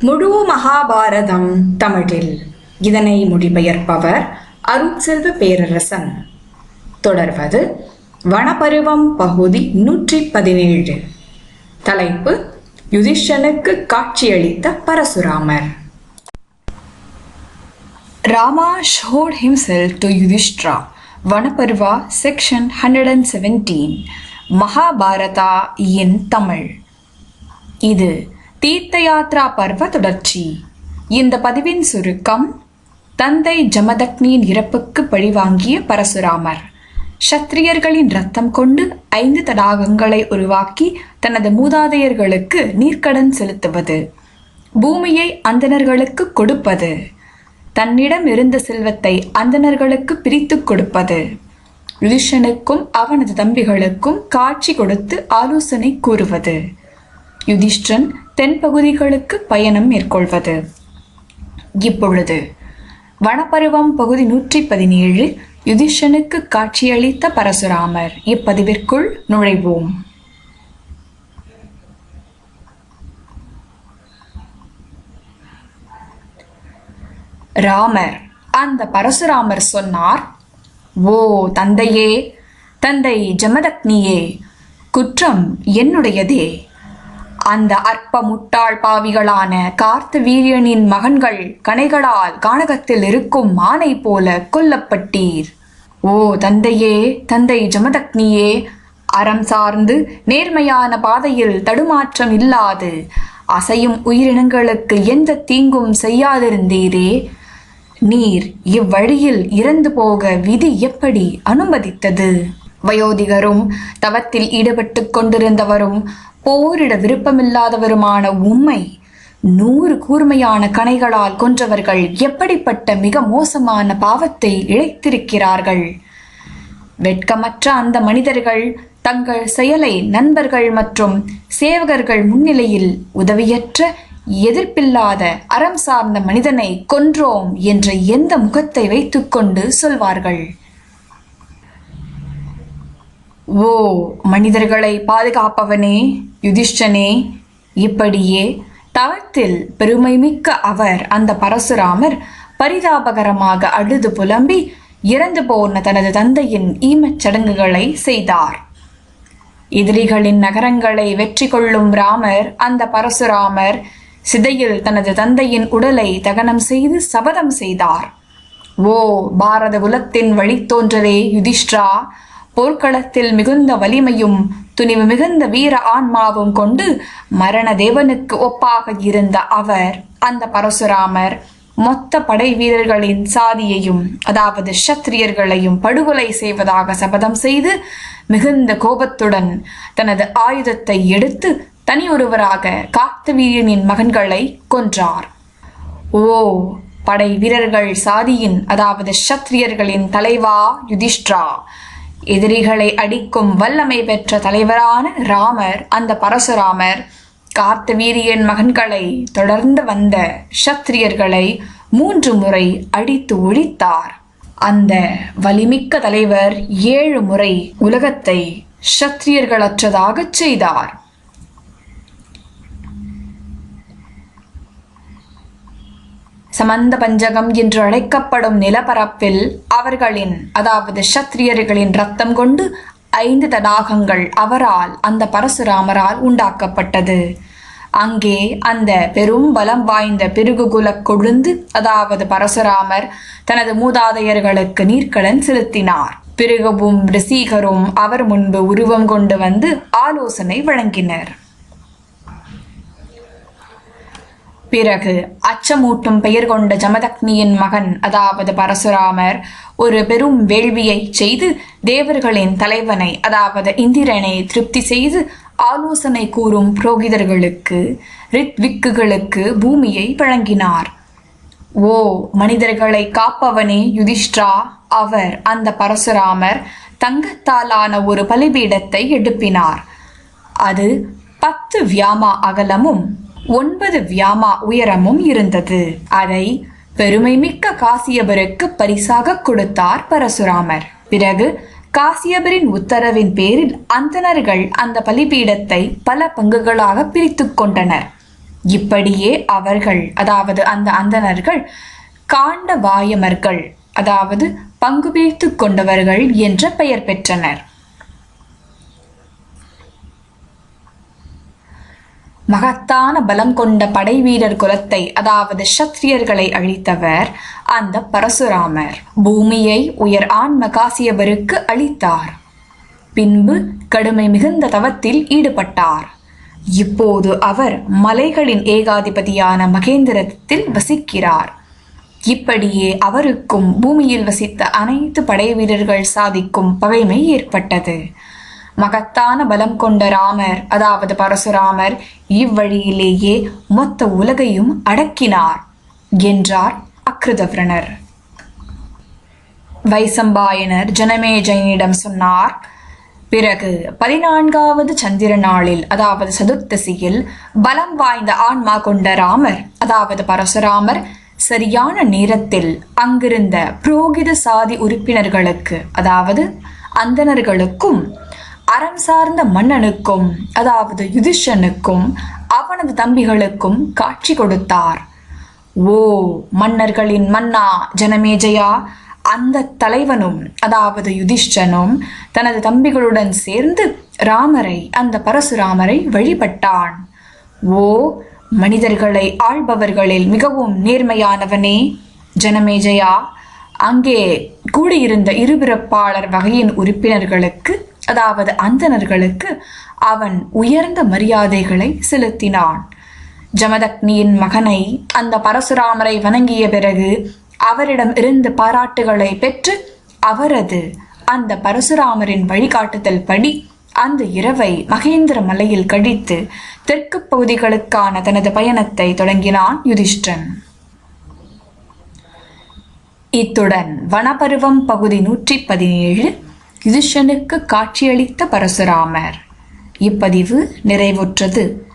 முழு மகாபாரதம் தமிழில். இதனை மொழிபெயர்ப்பவர் அருட்செல்வ பேரரசன். தொடர்வது வனப்பருவம் பகுதி நூற்றி பதினேழு தலைப்பு யுதிஷனுக்கு காட்சியளித்த Parasuramar. Rama showed himself to Yudhishthira. to Yudhishthira. Vanaparva, section 117. Mahabharata in Tamil. இது தீர்த்த யாத்ரா பர்வ தொடர்ச்சி. இந்த பதிவின் சுருக்கம் தந்தை ஜமதக்னியின் இறப்புக்கு பழிவாங்கிய பரசுராமர். சத்திரியர்களின் ரத்தம் கொண்டு ஐந்து தடாகங்களை உருவாக்கி தனது மூதாதையர்களுக்கு நீர்க்கடன் செலுத்துவது பூமியை அந்தணர்களுக்கு கொடுப்பது தன்னிடம் இருந்த செல்வத்தை அந்தணர்களுக்கு பிரித்துக் கொடுப்பது யுதிஷனுக்கும் அவனது தம்பிகளுக்கும் காட்சி கொடுத்து ஆலோசனை கூறுவது. யுதிஷ்டன் தென்பகுதிகளுக்கு பயணம் மேற்கொள்வது. இப்பொழுது வனப்பருவம் பகுதி நூற்றி பதினேழு யுதிஷனுக்கு காட்சியளித்த பரசுராமர். இப்பதிவிற்குள் நுழைவோம். ராமர் அந்த பரசுராமர் சொன்னார் ஓ தந்தையே தந்தை ஜமதக்னியே குற்றம் என்னுடையதே. அந்த அற்ப முட்டாள் பாவிகளான கார்த்த வீரியனின் மகன்கள் கணைகளால் கானகத்தில் இருக்கும் மானை போல கொல்லப்பட்டீர். ஓ தந்தையே தந்தை ஜமதக்னியே அறம் சார்ந்து நேர்மையான பாதையில் தடுமாற்றம் இல்லாது அசையும் உயிரினங்களுக்கு எந்த தீங்கும் செய்யாதிருந்தீரே. நீர் இவ்வழியில் இறந்து போக விதி எப்படி அனுமதித்தது? வயோதிகரும் தவத்தில் ஈடுபட்டு கொண்டிருந்தவரும் போரிட விருப்பமில்லாதவருமான உம்மை நூறு கூர்மையான கணைகளால் கொன்றவர்கள் எப்படிப்பட்ட மிக மோசமான பாவத்தை இழைத்திருக்கிறார்கள்? வெட்கமற்ற அந்த மனிதர்கள் தங்கள் செயலை நண்பர்கள் மற்றும் சேவகர்கள் முன்னிலையில் உதவியற்ற எதிர்ப்பில்லாத அறம் சார்ந்த மனிதனை கொன்றோம் என்ற எந்த முகத்தை வைத்துக்கொண்டு சொல்வார்கள்? ஓ மனிதர்களை பாதுகாப்பவனே யுதிஷ்டனே. இப்படியே தவத்தில் பெருமை மிக்க அவர் அந்த பரசுராமர் பரிதாபகரமாக அழுது புலம்பி இறந்து போன தனது தந்தையின் ஈமச் சடங்குகளை செய்தார். எதிரிகளின் நகரங்களை வெற்றி கொள்ளும் ராமர் அந்த பரசுராமர் சிதையில் தனது தந்தையின் உடலை தகனம் செய்து சபதம் செய்தார். ஓ பாரத குலத்தின் வழித்தோன்றலே யுதிஷ்டிரா போர்க்களத்தில் மிகுந்த வலிமையும் துணிவு மிகுந்த வீர ஆன்மாவும் கொண்டு மரண தேவனுக்கு ஒப்பாக இருந்த அவர் அந்த பரசுராமர் மொத்த படை வீரர்களின் சாதியையும் அதாவது சத்திரியர்களையும் படுகொலை செய்வதாக சபதம் செய்து மிகுந்த கோபத்துடன் தனது ஆயுதத்தை எடுத்து தனியொருவராக காத்தவீரியனின் மகன்களை கொன்றார். ஓ படை வீரர்கள் சாதியின் அதாவது சத்திரியர்களின் தலைவா யுதிஷ்டிரா எதிரிகளை அடிக்கும் வல்லமை பெற்ற தலைவரான ராமர் அந்த பரசுராமர் கார்த்தவீரியன் மகன்களை தொடர்ந்து வந்த சத்திரியர்களை மூன்று முறை அடித்து ஒழித்தார். அந்த வலிமிக்க தலைவர் ஏழு முறை உலகத்தை சத்திரியர்களற்றதாகச் செய்தார். சமந்த பஞ்சகம் என்று அழைக்கப்படும் நிலப்பரப்பில் அவர்களின் அதாவது சத்திரியர்களின் ரத்தம் கொண்டு ஐந்து தடாகங்கள் அவரால் அந்த பரசுராமரால் உண்டாக்கப்பட்டது. அங்கே அந்த பெரும் பலம் வாய்ந்த பிருகுகுல கொழுந்து அதாவது பரசுராமர் தனது மூதாதையர்களுக்கு நீர்க்கடன் செலுத்தினார். பிருகவும் ரிசீகரும் அவர் முன்பு உருவம் கொண்டு வந்து ஆலோசனை வழங்கினர். பிறகு அச்சமூட்டும் பெயர் கொண்ட ஜமதக்னியின் மகன் அதாவது பரசுராமர் ஒரு பெரும் வேள்வியை செய்து தேவர்களின் தலைவனை அதாவது இந்திரனை திருப்தி செய்து ஆலோசனை கூறும் புரோகிதர்களுக்கு ரித்விக்குகளுக்கு பூமியை வழங்கினார். ஓ மனிதர்களை காப்பவனே யுதிஷ்டா அவர் அந்த பரசுராமர் தங்கத்தாலான ஒரு பலிபீடத்தை எடுப்பினார். அது பத்து வியாமா அகலமும் ஒன்பது வியாமா உயரமும் இருந்தது. அதை பெருமைமிக்க காசியபருக்கு பரிசாக கொடுத்தார் பரசுராமர். பிறகு காசியபரின் உத்தரவின் பேரில் அந்தணர்கள் அந்த பலிபீடத்தை பல பங்குகளாக பிரித்து கொண்டனர். இப்படியே அவர்கள் அதாவது அந்த அந்தணர்கள் காண்ட வாயமர்கள் அதாவது பங்கு பிரித்து கொண்டவர்கள் என்ற பெயர் பெற்றனர். மகத்தான பலம் கொண்ட படை வீரர் குலத்தை அதாவது சத்திரியர்களை அழித்தவர் அந்த பரசுராமர். பூமியை உயர் ஆண் மகாசியவருக்கு அளித்தார். பின்பு கடுமை மிகுந்த தவத்தில் ஈடுபட்டார். இப்போது அவர் மலைகளின் ஏகாதிபதியான மகேந்திரத்தில் வசிக்கிறார். இப்படியே அவருக்கும் பூமியில் வசித்த அனைத்து படை வீரர்கள் சாதிக்கும் பகைமை ஏற்பட்டது. மகத்தான பலம் கொண்ட ராமர் அதாவது பரசுராமர் இவ்வழியிலேயே மொத்த உலகையும் அடக்கினார் என்றார் அக்ருதவிரணர். வைசம்பாயனர் ஜனமேஜயனிடம் சொன்னார் பிறகு பதினான்காவது சந்திர நாளில் அதாவது சதுர்த்தசியில் பலம் வாய்ந்த ஆன்மா கொண்ட ராமர் அதாவது பரசுராமர் சரியான நேரத்தில் அங்கிருந்த புரோகித சாதி உறுப்பினர்களுக்கு அதாவது அந்தணர்களுக்கும் அறம் சார்ந்த மன்னனுக்கும் அதாவது யுதிஷனுக்கும் அவனது தம்பிகளுக்கும் காட்சி கொடுத்தார். ஓ மன்னர்களின் மன்னா ஜனமேஜயா அந்த தலைவனும் அதாவது யுதிஷ்டனும் தனது தம்பிகளுடன் சேர்ந்து ராமரை அந்த பரசுராமரை வழிபட்டான். ஓ மனிதர்களை ஆள்பவர்களில் மிகவும் நேர்மையானவனே ஜனமேஜயா அங்கே கூடியிருந்த இருபிறப்பாளர் வகையின் உறுப்பினர்களுக்கு அதாவது அந்தணர்களுக்கு அவன் உயர்ந்த மரியாதைகளை செலுத்தினான். ஜமதக்னியின் மகனை அந்த பரசுராமரை வணங்கிய பிறகு அவரிடம் இருந்து பாராட்டுகளை பெற்று அவரது அந்த பரசுராமரின் வழிகாட்டுதல் படி அந்த இரவை மகேந்திர மலையில் கழித்து தெற்கு பகுதிகளுக்கான தனது பயணத்தை தொடங்கினான் யுதிஷ்டன் இத்துடன் வனபருவம் பகுதி நூற்றி பதினேழு யுதிஷனுக்கு காட்சியளித்த பரசுராமர். இப்பதிவு நிறைவுற்றது.